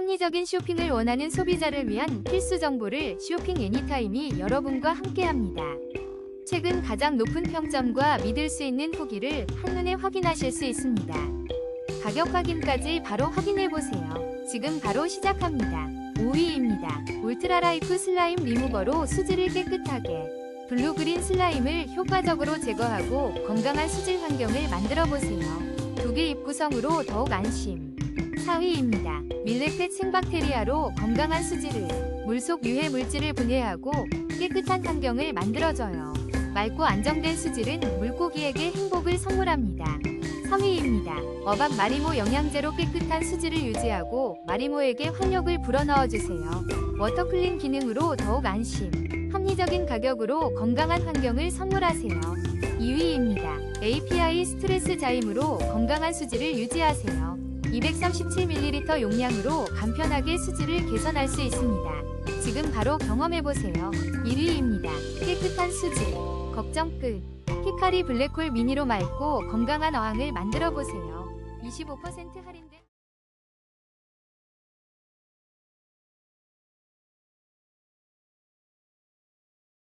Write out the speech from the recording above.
합리적인 쇼핑을 원하는 소비자를 위한 필수 정보를 쇼핑 애니타임이 여러분과 함께합니다. 최근 가장 높은 평점과 믿을 수 있는 후기를 한눈에 확인하실 수 있습니다. 가격 확인까지 바로 확인해 보세요. 지금 바로 시작합니다. 5위입니다. 울트라라이프 슬라임 리무버로 수질을 깨끗하게 블루그린 슬라임을 효과적으로 제거하고 건강한 수질 환경을 만들어 보세요. 두 개 입구성으로 더욱 안심. 4위입니다. 밀레펫 생박테리아로 건강한 수질을 물속 유해 물질을 분해하고 깨끗한 환경을 만들어줘요. 맑고 안정된 수질은 물고기에게 행복을 선물합니다. 3위입니다. 어반 마리모 영양제로 깨끗한 수질을 유지하고 마리모에게 활력을 불어넣어 주세요. 워터클린 기능으로 더욱 안심. 합리적인 가격으로 건강한 환경을 선물하세요. 2위입니다. API 스트레스 자임으로 건강한 수질을 유지하세요. 237ml 용량으로 간편하게 수질을 개선할 수 있습니다. 지금 바로 경험해보세요. 1위입니다. 깨끗한 수질. 걱정 끝. 히카리 블랙홀 미니로 맑고 건강한 어항을 만들어 보세요. 25% 할인된